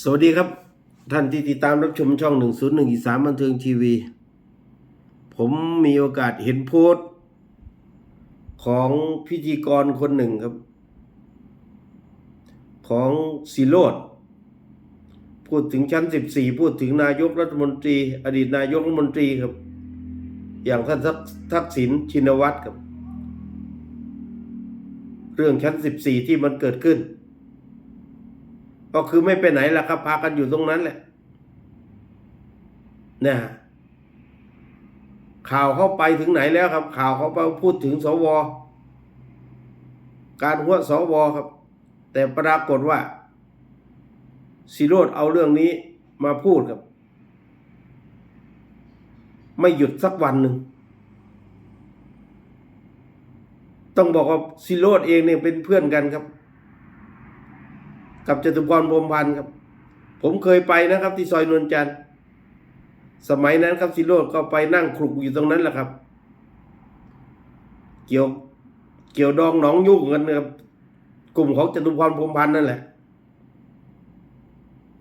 สวัสดีครับ ท่านที่ติดตามรับชมช่อง 101อีสานบันเทิงทีวี ผมมีโอกาสเห็นโพสต์ ของพิธีกรคนหนึ่งครับ ของสิโรดพูดถึงชั้น 14 พูดถึงนายกรัฐมนตรี อดีตนายกรัฐมนตรีครับ อย่างท่านทักทักษิณชินวัตรครับ เรื่องชั้น 14 ที่มันเกิดขึ้น ก็คือไม่ไปไหนล่ะครับพากันอยู่ตรงนั้นแหละนะข่าวเข้าไปถึงไหนแล้วครับ ข่าวเขาไปพูดถึงสว การหัวสวครับ แต่ปรากฏว่าสิโรดเอาเรื่องนี้มาพูดครับ ไม่หยุดสักวันหนึ่ง ต้องบอกว่าสิโรดเองเนี่ยเป็นเพื่อนกันครับ กับจตุพรพรมพันธ์ครับ ผมเคยไปนะครับ ที่ซอยนวลจันทร์สมัยนั้นครับสิโรดก็ไปนั่งคลุกอยู่ตรงนั้นแหละครับ เกี่ยวเกี่ยวดองหนองยุ่งกันนะครับกลุ่มของจตุพรพรมพันธ์นั่นแหละ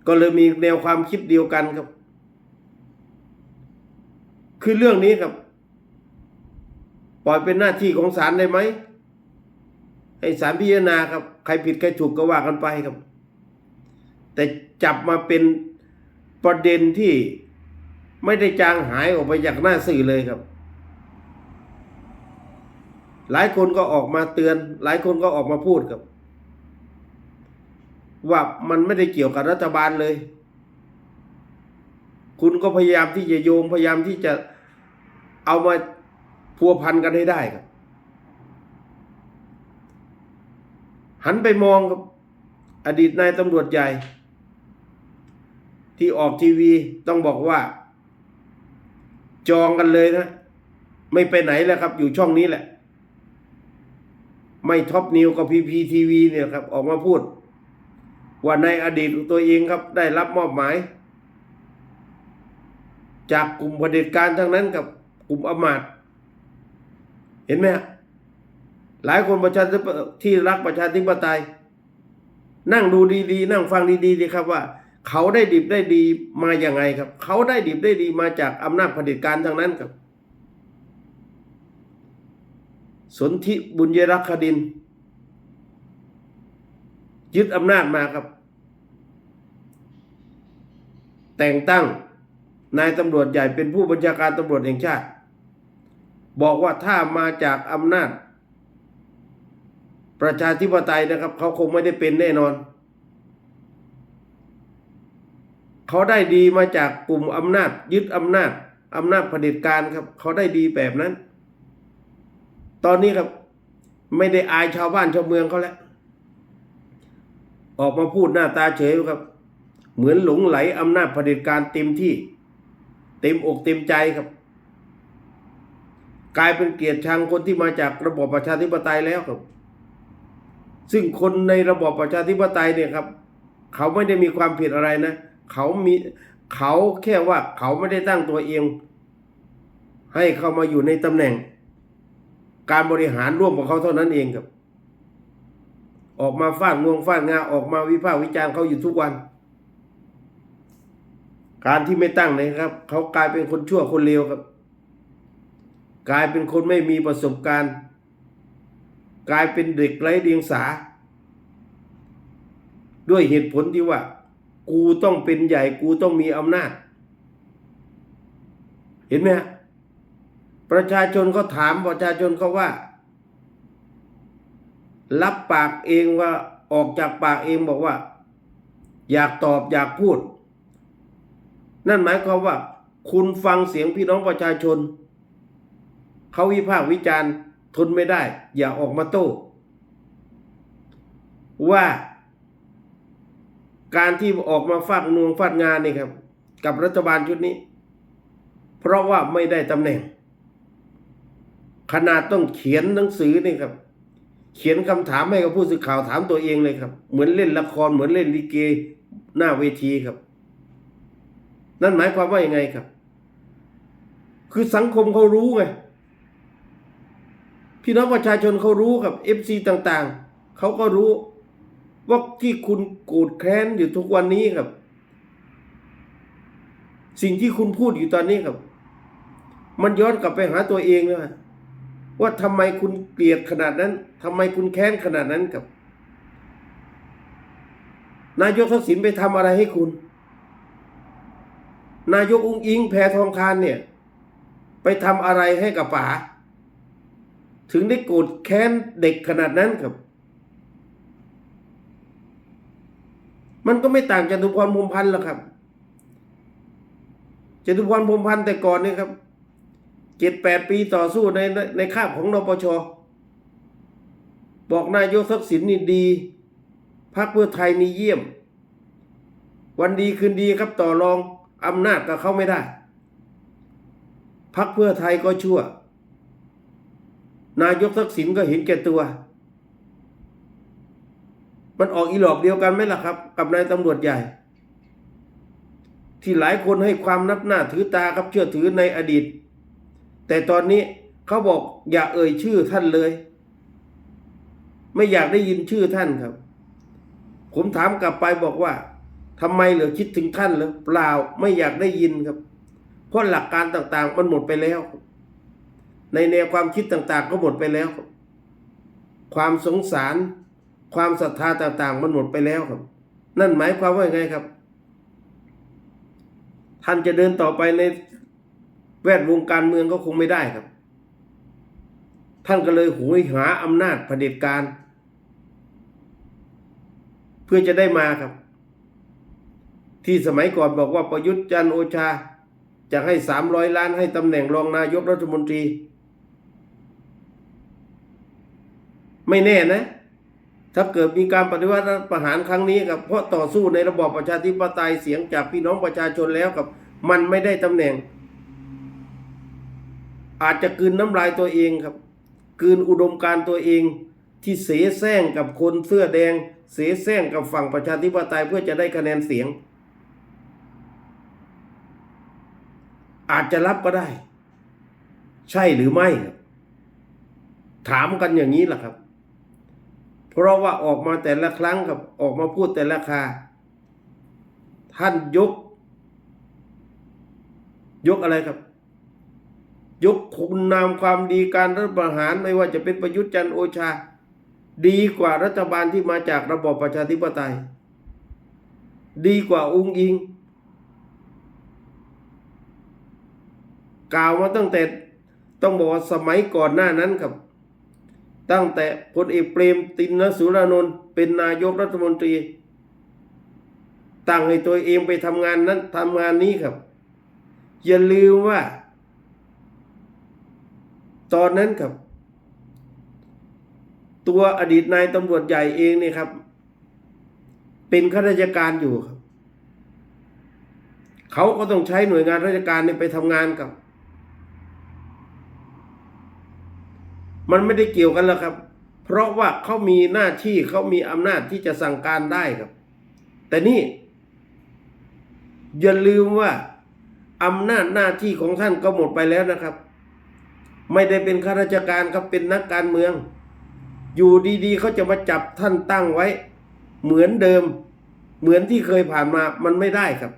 ก็เลยมีแนวความคิดเดียวกันครับ คือเรื่องนี้ครับ ปล่อยเป็นหน้าที่ของศาลได้ไหมให้ศาลพิจารณาครับ ใครผิดใครถูกก็ว่ากันไปครับ แต่จับมาเป็นประเด็นที่ไม่ได้จางหายออกไปจากหน้าสื่อเลยครับ หลายคนก็ออกมาเตือน หลายคนก็ออกมาพูดครับ ว่ามันไม่ได้เกี่ยวกับรัฐบาลเลย คุณก็พยายามที่จะโยงพยายามที่จะเอามาพัวพันกันให้ได้ครับ หันไปมองครับ อดีตนายตำรวจใหญ่ ที่ออกทีวีต้องบอกว่า จองกันเลยนะ ไม่ไปไหนแล้วครับ อยู่ช่องนี้แหละ ไม่ท็อปนิวกับพีพีทีวีเนี่ยครับ ออกมาพูด ว่าในอดีตตัวเองครับ ได้รับมอบหมาย จากกลุ่มเผด็จการทั้งนั้นกับกลุ่มอมาตเห็นไหมฮะหลายคนประชาที่รักประชาธิปไตย นั่งดูดีๆ นั่งฟังดีๆดีครับว่า เขาได้ดิบได้ดีมาอย่างไงครับ เขาได้ดิบได้ดีมาจากอำนาจเผด็จการทั้งนั้นครับ สนธิบุญยรักคดิน ยึดอำนาจมาครับ แต่งตั้งนายตำรวจใหญ่เป็นผู้บัญชาการตำรวจแห่งชาติ บอกว่าถ้ามาจากอำนาจ ประชาธิปไตยนะครับ เขาคงไม่ได้เป็นแน่นอน เขาได้ดีมาจากกลุ่มอำนาจ ยึดอำนาจอำนาจเผด็จการครับ เขาได้ดีแบบนั้น ตอนนี้ครับ ไม่ได้อายชาวบ้านชาวเมืองเขาแล้วออกมาพูดหน้าตาเฉยครับ เหมือนหลงไหลอำนาจเผด็จการเต็มที่ เต็มอกเต็มใจครับ กลายเป็นเกียรติชังคนที่มาจากระบอบประชาธิปไตยแล้วครับ ซึ่งคนในระบอบประชาธิปไตยเนี่ยครับ เขาไม่ได้มีความผิดอะไรนะ เขามีเขาแค่ว่าเขาไม่ได้ตั้งตัวเอง ให้เข้ามาอยู่ในตำแหน่ง การบริหารร่วมกับเขาเท่านั้นเองครับ ออกมาฟาดงวงฟาดงาออกมาวิพากษ์วิจารณ์เขาอยู่ทุกวัน การที่ไม่ตั้งนะครับ เขากลายเป็นคนชั่วคนเลวครับ กลายเป็นคนไม่มีประสบการณ์ กลายเป็นเด็กไร้เดียงสา ด้วยเหตุผลที่ว่า กูต้องเป็นใหญ่กูต้องมีอำนาจ เห็นไหมฮะประชาชนก็ถามประชาชนเขาว่า รับปากเองว่าออกจากปากเองบอกว่า อยากตอบอยากพูด นั่นหมายความว่า คุณฟังเสียงพี่น้องประชาชน เขาวิพากษ์วิจารณ์ทนไม่ได้ อย่าออกมาโต้ว่า การที่ออกมาฟาดนวงฟาดงานนี่ครับ กับรัฐบาลชุดนี้ เพราะว่าไม่ได้ตำแหน่ง ขนาดต้องเขียนหนังสือนี่ครับ เขียนคำถามให้กับผู้สื่อข่าวถามตัวเองเลยครับ เหมือนเล่นละครเหมือนเล่นลิเกหน้าเวทีครับ นั่นหมายความว่ายังไงครับ คือสังคมเขารู้ไงพี่น้องประชาชนเขารู้ครับเอฟซีต่างๆ เขาก็รู้ ว่าที่คุณโกรธแค้นอยู่ทุกวันนี้ครับ สิ่งที่คุณพูดอยู่ตอนนี้ครับ มันย้อนกลับไปหาตัวเองนะว่าทำไมคุณเกลียดขนาดนั้นทำไมคุณแค้นขนาดนั้นกับ นายกทักษิณไปทำอะไรให้คุณ นายกอุ้งอิงแพทองคารเนี่ย ไปทำอะไรให้กับป๋าถึงได้โกรธแค้นเด็กขนาดนั้นครับ มันก็ไม่ต่างจากจตุพรพรมพันธ์หรอกครับจตุพรพรมพันธ์แต่ก่อนนี่ครับเจ็ดแปดปีต่อสู้ในในในคาบของนปช บอกนายกทักษิณนี่ดีพรรคเพื่อไทยนี่เยี่ยม วันดีคืนดีครับต่อรองอำนาจกับเขาไม่ได้พรรคเพื่อไทยก็ชั่ว นายกทักษิณก็เห็นแก่ตัว มันออกอีหลอกเดียวกันไหมล่ะครับ กับนายตำรวจใหญ่ ที่หลายคนให้ความนับหน้าถือตาครับเชื่อถือในอดีต แต่ตอนนี้เขาบอกอย่าเอ่ยชื่อท่านเลย ไม่อยากได้ยินชื่อท่านครับ ผมถามกลับไปบอกว่าทำไมเหลือคิดถึงท่านเหรอเปล่าไม่อยากได้ยินครับ เพราะหลักการต่างๆ มันหมดไปแล้ว ในแนวความคิดต่างๆ ก็หมดไปแล้ว ความสงสาร ความศรัทธาต่างๆ มันหมดไปแล้วครับ นั่นหมายความว่าไงครับ ท่านจะเดินต่อไปในแวดวงการเมืองก็คงไม่ได้ครับ ท่านก็เลยโหยหาอำนาจเผด็จการ เพื่อจะได้มาครับ ที่สมัยก่อนบอกว่าประยุทธ์จันโอชาจะให้สามร้อยล้านให้ตำแหน่งรองนายกรัฐมนตรี ไม่แน่นะ ถ้าเกิดมีการปฏิวัติรัฐประหารครั้งนี้ครับเพราะต่อสู้ในระบอบประชาธิปไตยเสียงจากพี่น้องประชาชนแล้วกับ มันไม่ได้ตำแหน่ง อาจจะกืนน้ำลายตัวเองครับกืนอุดมการตัวเองที่เสแสร้งกับคนเสื้อแดง เสแสร้งกับฝั่งประชาธิปไตยเพื่อจะได้คะแนนเสียง อาจจะรับก็ได้ ใช่หรือไม่ครับถามกันอย่างนี้แหละครับ เพราะว่าออกมาแต่ละครั้งครับออกมาพูดแต่ละคาท่านยก ยกอะไรครับ ยกคุณนามความดีการรัฐประหารไม่ว่าจะเป็นประยุทธ์จันโอชา ดีกว่ารัฐบาลที่มาจากระบอบประชาธิปไตย ดีกว่าองค์อิง กล่าวมาตั้งแต่ต้องบอกว่าสมัยก่อนหน้านั้นครับ ตั้งแต่พลเอกเปรมตินสุรานนท์เป็นนายกรัฐมนตรีตั้งให้ตัวเองไปทำงานนั้นทำงานนี้ครับ อย่าลืมว่า ตอนนั้นครับ ตัวอดีตนายตำรวจใหญ่เองเนี่ยครับ เป็นข้าราชการอยู่ครับ เขาก็ต้องใช้หน่วยงานราชการเนี่ยไปทำงานกับ มันไม่ได้เกี่ยวกันแล้วครับ เพราะว่าเขามีหน้าที่เขามีอำนาจที่จะสั่งการได้ครับ แต่นี่ อย่าลืมว่าอำนาจหน้าที่ของท่านก็หมดไปแล้วนะครับ ไม่ได้เป็นข้าราชการครับเป็นนักการเมือง อยู่ดีๆเขาจะมาจับท่านตั้งไว้ เหมือนเดิม เหมือนที่เคยผ่านมามันไม่ได้ครับ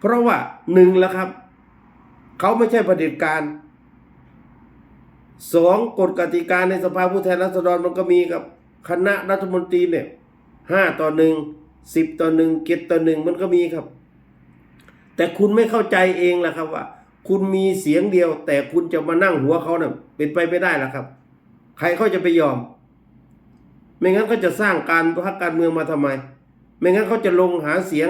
เพราะว่าหนึ่งแล้วครับ เขาไม่ใช่เผด็จการ สองกฎกติกาในสภาผู้แทนราษฎรมันก็มีกับคณะรัฐมนตรีเนี่ยห้าต่อหนึ่งสิบต่อหนึ่งเกตต่อหนึ่งมันก็มีครับ แต่คุณไม่เข้าใจเองล่ะครับว่า คุณมีเสียงเดียว แต่คุณจะมานั่งหัวเขาเนี่ยเป็นไปไม่ได้ล่ะครับ ใครเขาจะไปยอม ไม่งั้นเขาจะสร้างการพรรคการเมืองมาทำไม ไม่งั้นเขาจะลงหาเสียง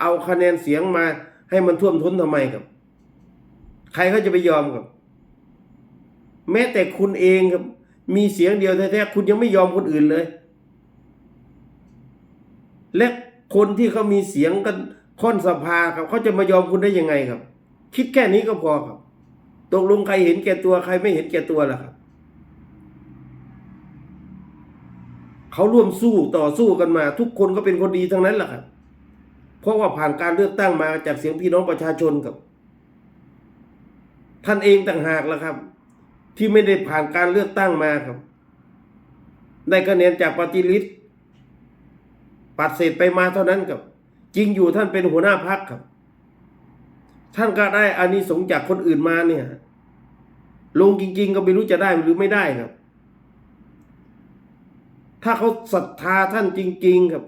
เอาคะแนนเสียงมาให้มันท่วมท้นทำไมครับ ใครเขาจะไปยอมครับ แม้แต่คุณเองครับมีเสียงเดียวแท้ๆคุณยังไม่ยอมคนอื่นเลย และคนที่เขามีเสียงกันค่อนสภาครับเขาจะมายอมคุณได้ยังไงครับ คิดแค่นี้ก็พอครับตกลงใครเห็นแก่ตัวใครไม่เห็นแก่ตัวล่ะครับเขาร่วมสู้ต่อสู้กันมา ทุกคนก็เป็นคนดีทั้งนั้นแหละครับเพราะว่าผ่านการเลือกตั้งมาจากเสียงพี่น้องประชาชนครับ ท่านเองต่างหากล่ะครับ ที่ไม่ได้ผ่านการเลือกตั้งมาครับ ได้คะแนนจากปฏิริษปัดเศษไปมาเท่านั้นครับ จริงอยู่ท่านเป็นหัวหน้าพักครับ ท่านก็ได้อานิสงส์จากคนอื่นมาเนี่ย ลงจริง ๆ ก็ไม่รู้จะได้หรือไม่ได้ครับ ถ้าเขาศรัทธาท่านจริง ๆครับ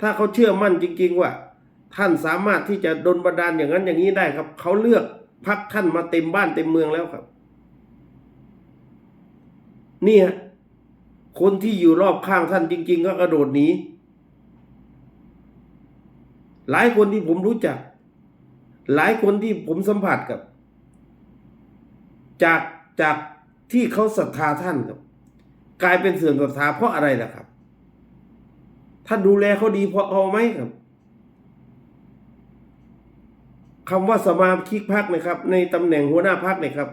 ถ้าเขาเชื่อมั่นจริง ๆ ว่า ท่านสามารถที่จะดลบันดาลอย่างนั้นอย่างนี้ได้ครับ เขาเลือกพักท่านมาเต็มบ้านเต็มเมืองแล้วครับ เนี่ยคนที่อยู่รอบข้างท่านจริง ๆ ก็กระโดดหนีหลายคนที่ผมรู้จัก หลายคนที่ผมสัมผัสกับ จากจากที่เขาศรัทธาท่านครับ กลายเป็นเสื่อมศรัทธาเพราะอะไรล่ะครับ ท่านดูแลเขาดีพอเอาไหมครับคำว่าสมาชิกพักนะครับ ในตำแหน่งหัวหน้าพักเนี่ยครับ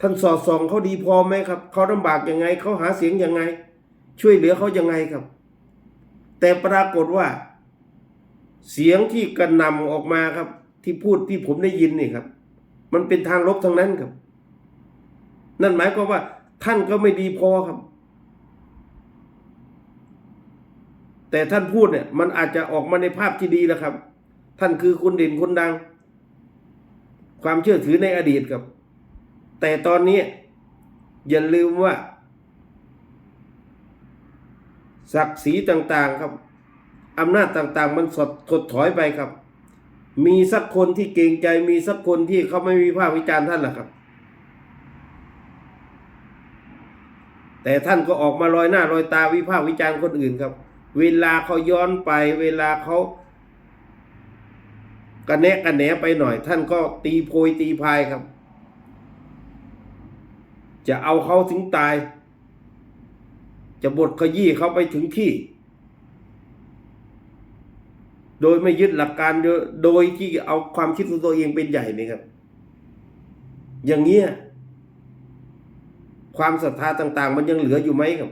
ท่านสอดส่องเขาดีพอไหมครับ เขาลำบากยังไง เขาหาเสียงยังไง ช่วยเหลือเขายังไงครับ แต่ปรากฏว่า เสียงที่กระนำออกมาครับ ที่พูดที่ผมได้ยินนี่ครับ มันเป็นทางลบทั้งนั้นครับ นั่นหมายความว่า ท่านก็ไม่ดีพอครับ แต่ท่านพูดเนี่ย มันอาจจะออกมาในภาพที่ดีแล้วครับ ท่านคือคนเด่นคนดัง ความเชื่อถือในอดีตครับ แต่ตอนนี้อย่าลืมว่า ศักดิ์ศรีต่างๆครับอำนาจต่างๆ มันสดถดถอยไปครับ มีสักคนที่เกรงใจมีสักคนที่เขาไม่มีภาควิจารณ์ท่านล่ะครับ แต่ท่านก็ออกมาลอยหน้าลอยตาวิพากษ์วิจารณ์คนอื่นครับ เวลาเขาย้อนไป เวลาเขากระแนะกระแหนไปหน่อย ท่านก็ตีโพยตีพายครับ จะเอาเขาถึงตาย จะบดขยี้เขาไปถึงที่ โดยไม่ยึดหลักการโดยโดยที่เอาความคิดของตัวเองเป็นใหญ่นี่ครับ อย่างเงี้ยความศรัทธาต่าง ๆ มันยังเหลืออยู่ไหมครับ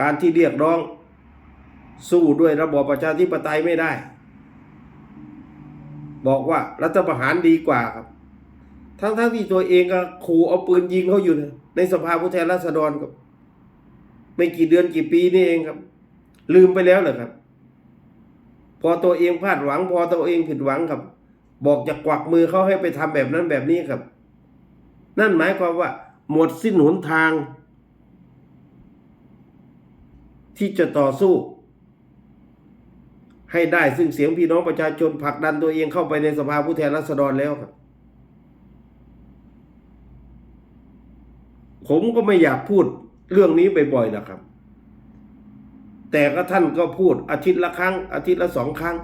การที่เรียกร้องสู้ด้วยระบอบประชาธิปไตยไม่ได้ บอกว่ารัฐประหารดีกว่าครับ ทั้งๆที่ตัวเองก็ขู่เอาปืนยิงเขาอยู่นะในสภาผู้แทนราษฎรครับ ไม่กี่เดือนกี่ปีนี่เองครับ ลืมไปแล้วเหรอครับ พอตัวเองพลาดหวัง พอตัวเองผิดหวังครับ บอกจะกวักมือเขาให้ไปทำแบบนั้นแบบนี้ครับ นั่นหมายความว่า หมดสิ้นหนทาง ที่จะต่อสู้ ให้ได้ซึ่งเสียงพี่น้องประชาชนผลักดันตัวเองเข้าไปในสภาผู้แทนราษฎรแล้วครับ ผมก็ไม่อยากพูดเรื่องนี้บ่อยๆนะครับ แต่ก็ท่านก็พูดอาทิตย์ละครั้ง อาทิตย์ละสองครั้ง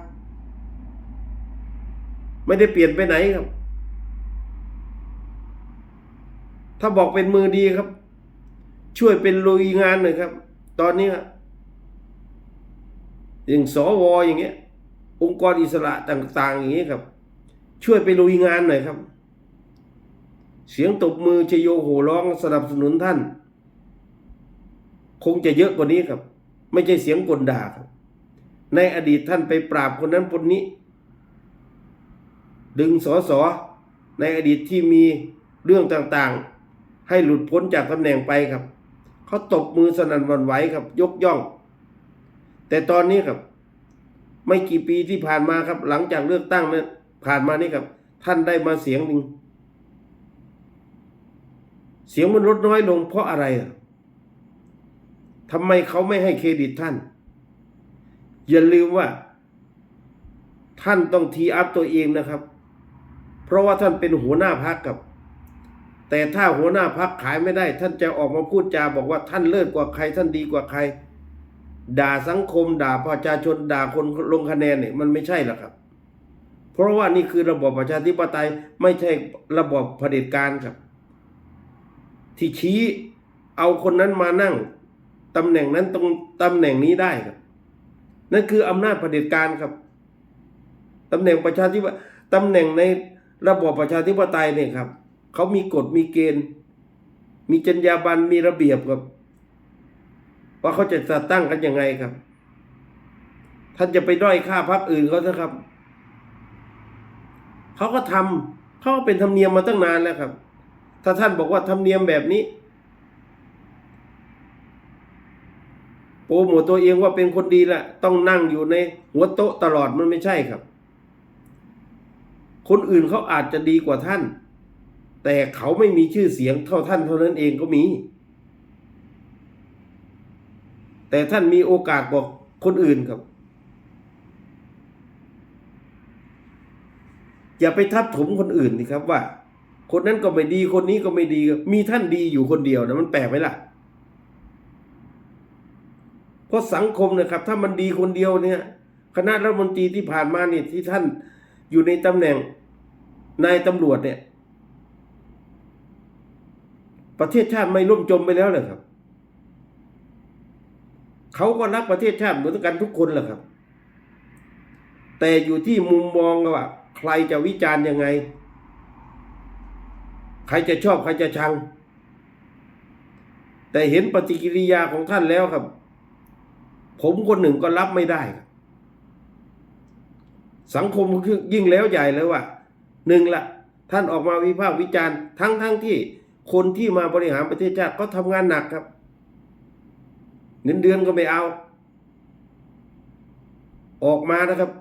ไม่ได้เปลี่ยนไปไหนครับ ถ้าบอกเป็นมือดีครับ ช่วยเป็นลุยงานหน่อยครับ ตอนนี้อย่างสวอย่างเงี้ย องค์กรอิสระต่าง ๆ อย่างเงี้ยครับ ช่วยไปลุยงานหน่อยครับ เสียงตบมือชโยโห่ร้องสนับสนุนท่าน คงจะเยอะกว่านี้ครับ ไม่ใช่เสียงกลด่าครับ ในอดีตท่านไปปราบคนนั้นคนนี้ ดึงสอสอในอดีตที่มีเรื่องต่างๆ ให้หลุดพ้นจากตำแหน่งไปครับเขาตบมือสนั่นวันไหวครับ ยกย่อง แต่ตอนนี้ครับ ไม่กี่ปีที่ผ่านมาครับ หลังจากเลือกตั้งนั้นผ่านมานี่ครับ ท่านได้มาเสียงหนึ่ง เสียงมันลดน้อยลงเพราะอะไรอะทำไมเขาไม่ให้เครดิตท่าน อย่าลืมว่า ท่านต้องทีอัพตัวเองนะครับ เพราะว่าท่านเป็นหัวหน้าพักกับ แต่ถ้าหัวหน้าพักขายไม่ได้ ท่านจะออกมาพูดจาบอกว่าท่านเลิศกว่าใคร ท่านดีกว่าใคร ด่าสังคม ด่าประชาชนด่าคนลงคะแนนเนี่ยมันไม่ใช่หรอกครับ เพราะว่านี่คือระบอบประชาธิปไตยไม่ใช่ระบอบเผด็จการครับ ที่ชี้เอาคนนั้นมานั่งตำแหน่งนั้นตรงตำแหน่งนี้ได้ครับ นั่นคืออำนาจเผด็จการครับตำแหน่งประชาธิปตำแหน่งในระบอบประชาธิปไตยเนี่ยครับเขามีกฎมีเกณฑ์ มีจรรยาบรรณมีระเบียบครับ ว่าเขาจะจัดตั้งกันยังไงครับ ท่านจะไปด้อยค่าพรรคอื่นเขานะครับเขาก็ทำเขาเป็นธรรมเนียมมาตั้งนานแล้วครับ ถ้าท่านบอกว่าธรรมเนียมแบบนี้โปรโมทตัวเองว่าเป็นคนดีละต้องนั่งอยู่ในหัวโต๊ะตลอดมันไม่ใช่ครับ คนอื่นเขาอาจจะดีกว่าท่าน แต่เขาไม่มีชื่อเสียงเท่าท่านเท่านั้นเองก็มี แต่ท่านมีโอกาสกว่าคนอื่นครับ อย่าไปทับถมคนอื่นนี่ครับว่า คนนั้นก็ไม่ดีคนนี้ก็ไม่ดี มีท่านดีอยู่คนเดียวนะมันแปลกไหมล่ะเพราะสังคมนะครับ ถ้ามันดีคนเดียวเนี่ย คณะรัฐมนตรีที่ผ่านมาเนี่ยที่ท่านอยู่ในตำแหน่งนายตำรวจเนี่ย ประเทศชาติไม่ล่มจมไปแล้วเลยครับเขาก็รักประเทศชาติเหมือนกันทุกคนแหละครับ แต่อยู่ที่มุมมองว่า ใครจะวิจารณ์ยังไง ใครจะชอบใครจะชัง แต่เห็นปฏิกิริยาของท่านแล้วครับ ผมคนหนึ่งก็รับไม่ได้ครับสังคมยิ่งแล้วใหญ่เลยว่าหนึ่งละท่านออกมาวิพากษ์วิจารณ์ทั้งทั้งที่คนที่มาบริหารประเทศชาติก็ทำงานหนักครับ เงินเดือนก็ไม่เอา ออกมานะครับ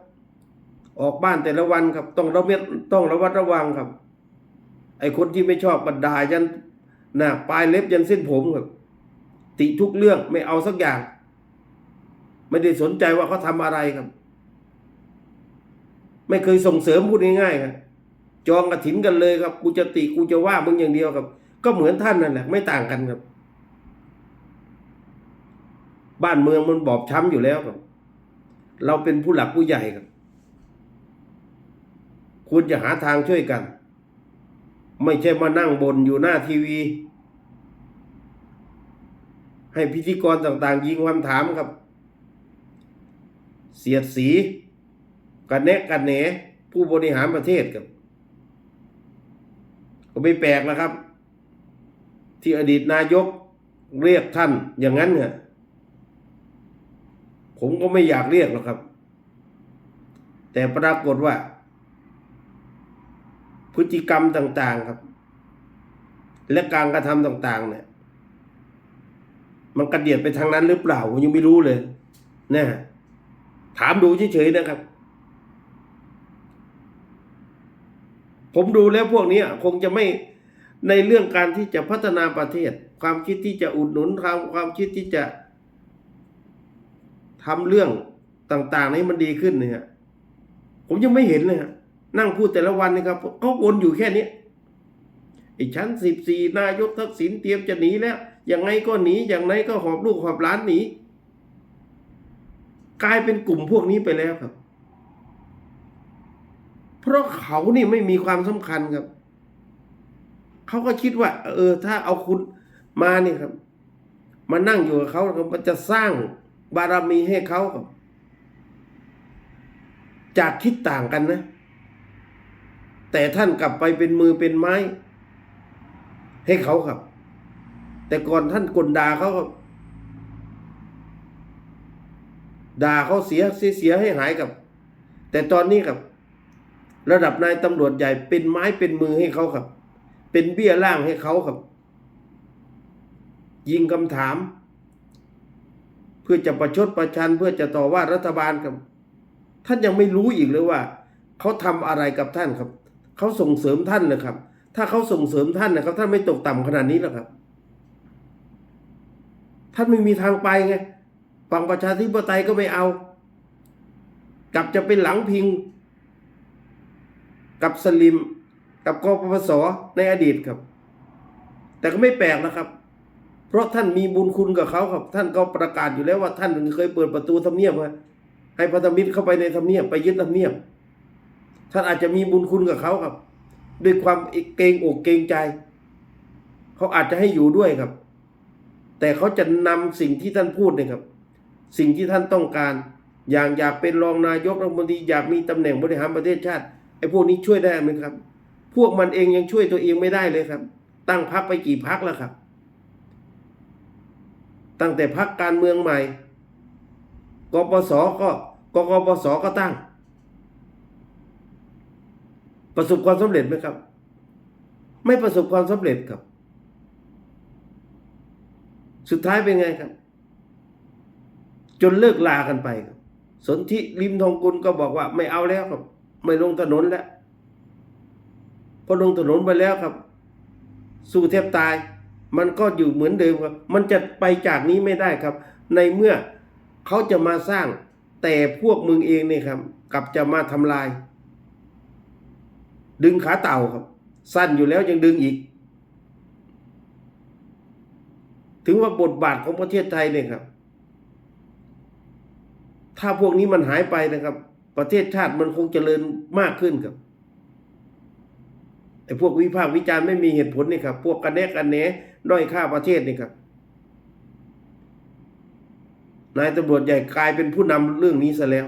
ออกบ้านแต่ละวันครับ ต้องระม็ดต้องระวัดระวังครับ ไอ้คนที่ไม่ชอบบัดดายันหน้าปลายเล็บยันเส้นผมครับติทุกเรื่องไม่เอาสักอย่าง ไม่ได้สนใจว่าเขาทำอะไรครับ ไม่เคยส่งเสริมพูดง่ายๆครับจองกระถินกันเลยครับ กูจะติกูจะว่ามึงอย่างเดียวครับ ก็เหมือนท่านนั่นแหละไม่ต่างกันครับ บ้านเมืองมันบอบช้ำอยู่แล้วครับ เราเป็นผู้หลักผู้ใหญ่ครับ ควรจะหาทางช่วยกัน ไม่ใช่มานั่งบนอยู่หน้าทีวี ให้พิธีกรต่างๆ ยิงคำถามครับ เสียดสี กันแนะกันแหนผู้บริหารประเทศครับ ก็ไม่แปลกนะครับ ที่อดีตนายกเรียกท่านอย่างนั้นเนี่ยผมก็ไม่อยากเรียกหรอกครับ แต่ปรากฏว่า พฤติกรรมต่าง ๆครับ และการกระทำต่าง ๆ เนี่ย มันกระเดียดไปทางนั้นหรือเปล่าผมยังไม่รู้เลยนะถามดูเฉยๆนะครับ ผมดูแล้วพวกนี้คงจะไม่ในเรื่องการที่จะพัฒนาประเทศ ความคิดที่จะอุดหนุนความความคิดที่จะทำเรื่องต่างๆ ให้มันดีขึ้นเนี่ย ผมยังไม่เห็นเลยฮะ นั่งพูดแต่ละวันนะครับเขาวนอยู่แค่นี้ไอ้ชั้นสิบสี่นายกทักษิณเตรียมจะหนีแล้วยังไงก็หนีอย่างไรก็หอบลูกหอบหลานหนีกลายเป็นกลุ่มพวกนี้ไปแล้วครับ เพราะเขานี่ไม่มีความสำคัญครับ เขาก็คิดว่า เออ ถ้าเอาคุณมาเนี่ยครับ มานั่งอยู่กับเขาครับมันจะสร้างบารมีให้เขาครับ จากคิดต่างกันนะ แต่ท่านกลับไปเป็นมือเป็นไม้ ให้เขาครับ แต่ก่อนท่านกลด่าเขาด่าเขาเสียเสียเสียให้หายกับ แต่ตอนนี้ครับ ระดับนายตำรวจใหญ่เป็นไม้เป็นมือให้เขาครับ เป็นเบี้ยล่างให้เขาครับ ยิงคำถาม เพื่อจะประชดประชันเพื่อจะต่อว่ารัฐบาลครับ ท่านยังไม่รู้อีกเลยว่า เขาทำอะไรกับท่านครับ เขาส่งเสริมท่านนะครับ ถ้าเขาส่งเสริมท่านนะครับ ท่านไม่ตกต่ำขนาดนี้หรอกครับ ท่านไม่มีทางไปไงฝั่งประชาธิปไตยก็ไม่เอา กลับจะเป็นหลังพิง กับสลิม กับกปปสในอดีตครับ แต่ก็ไม่แปลกนะครับ เพราะท่านมีบุญคุณกับเขาครับ ท่านก็ประกาศอยู่แล้วว่าท่านเคยเปิดประตูทำเนียบมาให้พันธมิตรเข้าไปในทำเนียบไปยึดทำเนียบ ท่านอาจจะมีบุญคุณกับเขาครับ ด้วยความเกรงอกเกรงใจ เขาอาจจะให้อยู่ด้วยครับ แต่เขาจะนำสิ่งที่ท่านพูดเนี่ยครับ สิ่งที่ท่านต้องการ อย่างอยากเป็นรองนายกรัฐมนตรีอยากมีตำแหน่งบริหารประเทศชาติไอ้พวกนี้ช่วยได้ไหมครับ พวกมันเองยังช่วยตัวเองไม่ได้เลยครับ ตั้งพักไปกี่พักแล้วครับ ตั้งแต่พักการเมืองใหม่กปสก็กกปสก็ตั้ง ประสบความสำเร็จไหมครับ ไม่ประสบความสำเร็จครับ สุดท้ายเป็นไงครับ จนเลิกลากันไปครับ สนธิริมทองกุลก็บอกว่าไม่เอาแล้วครับ ไม่ลงถนนแล้วพอลงถนนไปแล้วครับ สู้แทบตาย มันก็อยู่เหมือนเดิมครับ มันจะไปจากนี้ไม่ได้ครับ ในเมื่อเขาจะมาสร้างแต่พวกมึงเองเนี่ยครับกลับจะมาทำลาย ดึงขาเต่าครับ สั้นอยู่แล้วยังดึงอีก ถึงว่าบทบาทของประเทศไทยเนี่ยครับ ถ้าพวกนี้มันหายไปนะครับ ประเทศชาติมันคงเจริญมากขึ้นครับไอ้พวกวิพากษ์วิจารณ์ไม่มีเหตุผลนี่ครับ พวกกันแนกกันแหนด้อยค่าประเทศนี่ครับนายตำรวจใหญ่กลายเป็นผู้นำเรื่องนี้ซะแล้ว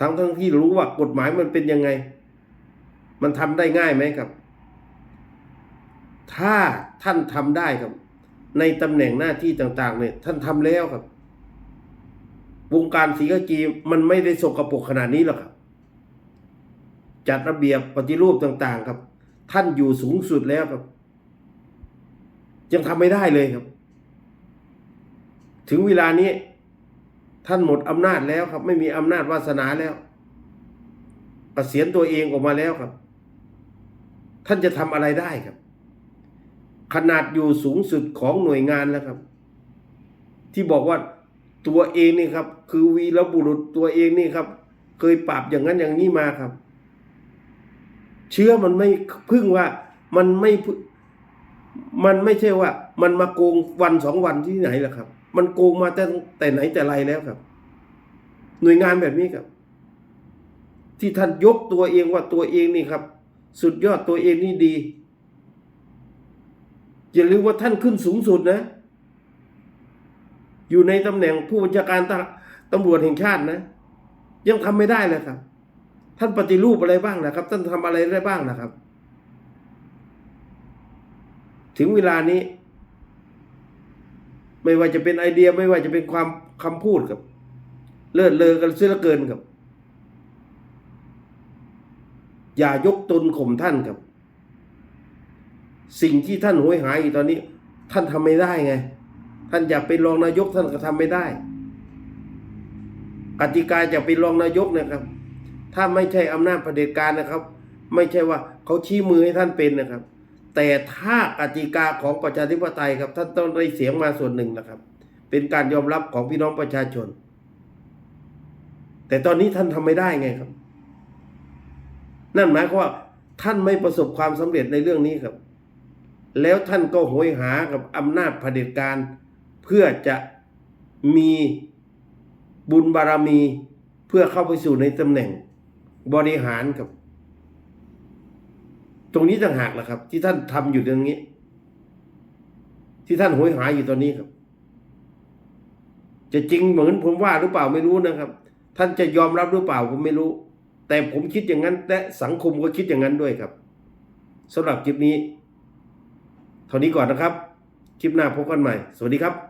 ทั้งทั้งที่รู้ว่ากฎหมายมันเป็นยังไง มันทำได้ง่ายไหมครับ ถ้าท่านทำได้ครับ ในตำแหน่งหน้าที่ต่าง ๆ เนี่ย ท่านทำแล้วครับ วงการศรีกากีมันไม่ได้สกรปรกขนาดนี้หรอกครับ จัดระเบียบปฏิรูปต่าง ๆ ครับ ท่านอยู่สูงสุดแล้วครับ ยังทำไม่ได้เลยครับ ถึงเวลานี้ ท่านหมดอำนาจแล้วครับ ไม่มีอำนาจวาสนาแล้วเกษียณตัวเองออกมาแล้วครับ ท่านจะทำอะไรได้ครับ ขนาดอยู่สูงสุดของหน่วยงานแล้วครับ ที่บอกว่าตัวเองนี่ครับ คือวีรบุรุษตัวเองนี่ครับ เคยปราบอย่างนั้นอย่างนี้มาครับ เชื่อมันไม่พึ่งว่ามันไม่พึ่งมันไม่ใช่ว่า มันมาโกงวันสองวันที่ไหนล่ะครับ มันโกงมาแต่แต่ไหนแต่ไรแล้วครับ หน่วยงานแบบนี้ครับ ที่ท่านยกตัวเองว่าตัวเองนี่ครับ สุดยอดตัวเองนี่ดีอย่าลืมว่าท่านขึ้นสูงสุดนะ อยู่ในตำแหน่งผู้บัญชาการตตำรวจแห่งชาตินะ ยังทำไม่ได้เลยครับ ท่านปฏิรูปอะไรบ้างนะครับ ท่านทำอะไรได้บ้างนะครับ ถึงเวลานี้ ไม่ว่าจะเป็นไอเดียไม่ว่าจะเป็นความคำพูดครับ เลิศเลอกันเสียลือเกินครับ อย่ายกตนข่มท่านครับ สิ่งที่ท่านโหยหาอยู่ตอนนี้ ท่านทำไม่ได้ไง ท่านอยากเป็นรองนายกท่านก็ทำไม่ได้ กติกาจะเป็นรองนายกนะครับ ถ้าไม่ใช่อำนาจเผด็จการนะครับ ไม่ใช่ว่าเขาชี้มือให้ท่านเป็นนะครับ แต่ถ้ากติกาของประชาธิปไตยครับ ท่านต้องได้เสียงมาส่วนหนึ่งนะครับ เป็นการยอมรับของพี่น้องประชาชน แต่ตอนนี้ท่านทำไม่ได้ไงครับ นั่นหมายความว่าท่านไม่ประสบความสำเร็จในเรื่องนี้ครับ แล้วท่านก็โหยหากับอำนาจเผด็จการ เพื่อจะมีบุญบารมี เพื่อเข้าไปสู่ในตำแหน่งบริหารครับ ตรงนี้ต่างหากนะครับ ที่ท่านทำอยู่ตรงนี้ ที่ท่านโหยหาอยู่ตอนนี้ครับ จะจริงเหมือนผมว่าหรือเปล่าไม่รู้นะครับ ท่านจะยอมรับหรือเปล่าผมไม่รู้ แต่ผมคิดอย่างนั้น และสังคมก็คิดอย่างนั้นด้วยครับสำหรับคลิปนี้ เท่านี้ก่อนนะครับ คลิปหน้าพบกันใหม่ สวัสดีครับ